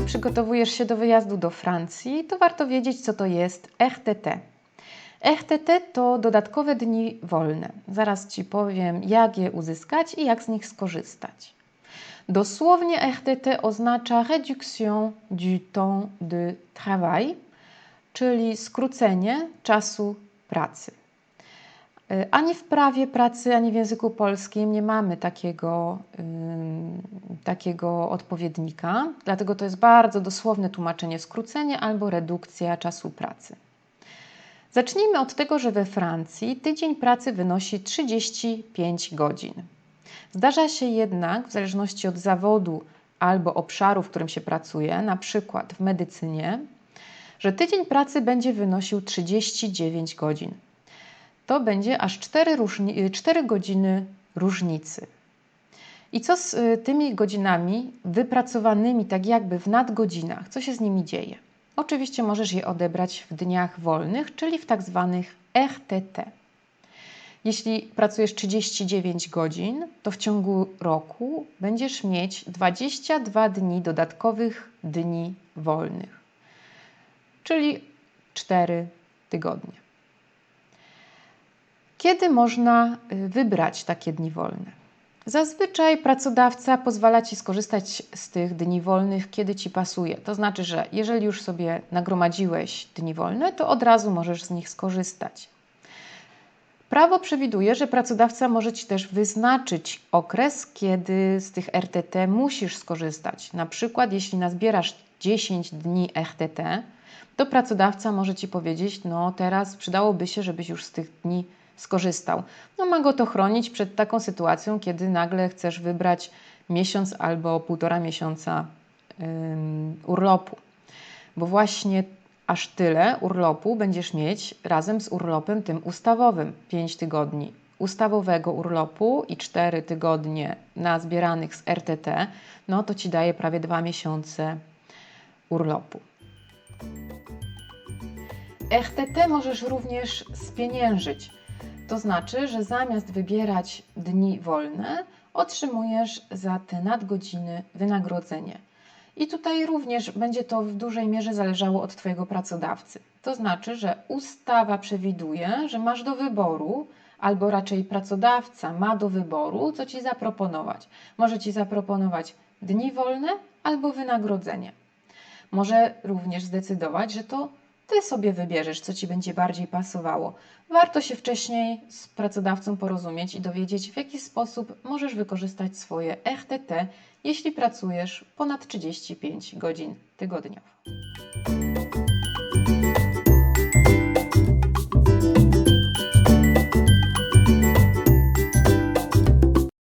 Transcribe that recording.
przygotowujesz się do wyjazdu do Francji, to warto wiedzieć, co to jest RTT. RTT to dodatkowe dni wolne. Zaraz Ci powiem, jak je uzyskać i jak z nich skorzystać. Dosłownie RTT oznacza réduction du temps de travail, czyli skrócenie czasu pracy. Y, Ani w prawie pracy, ani w języku polskim nie mamy takiego, takiego odpowiednika, dlatego to jest bardzo dosłowne tłumaczenie skrócenie albo redukcja czasu pracy. Zacznijmy od tego, że we Francji tydzień pracy wynosi 35 godzin. Zdarza się jednak, w zależności od zawodu albo obszaru, w którym się pracuje, na przykład w medycynie, że tydzień pracy będzie wynosił 39 godzin. To będzie aż 4, różni- 4 godziny różnicy. I co z y, tymi godzinami wypracowanymi tak jakby w nadgodzinach? Co się z nimi dzieje? Oczywiście możesz je odebrać w dniach wolnych, czyli w tak zwanych RTT. Jeśli pracujesz 39 godzin, to w ciągu roku będziesz mieć 22 dni dodatkowych dni wolnych, czyli 4 tygodnie. Kiedy można y, wybrać takie dni wolne? Zazwyczaj pracodawca pozwala ci skorzystać z tych dni wolnych, kiedy ci pasuje. To znaczy, że jeżeli już sobie nagromadziłeś dni wolne, to od razu możesz z nich skorzystać. Prawo przewiduje, że pracodawca może ci też wyznaczyć okres, kiedy z tych RTT musisz skorzystać. Na przykład, jeśli nazbierasz 10 dni RTT, to pracodawca może ci powiedzieć: No, teraz przydałoby się, żebyś już z tych dni skorzystał. No, ma go to chronić przed taką sytuacją, kiedy nagle chcesz wybrać miesiąc albo półtora miesiąca urlopu. Bo właśnie aż tyle urlopu będziesz mieć razem z urlopem tym ustawowym 5 tygodni ustawowego urlopu i 4 tygodnie nazbieranych z RTT, no to ci daje prawie 2 miesiące urlopu. RTT możesz również spieniężyć. To znaczy, że zamiast wybierać dni wolne, otrzymujesz za te nadgodziny wynagrodzenie. I tutaj również będzie to w dużej mierze zależało od Twojego pracodawcy. To znaczy, że ustawa przewiduje, że masz do wyboru, albo raczej pracodawca ma do wyboru, co Ci zaproponować. Może Ci zaproponować dni wolne albo wynagrodzenie. Może również zdecydować, że to Ty sobie wybierzesz, co Ci będzie bardziej pasowało. Warto się wcześniej z pracodawcą porozumieć i dowiedzieć, w jaki sposób możesz wykorzystać swoje RTT, jeśli pracujesz ponad 35 godzin tygodniowo.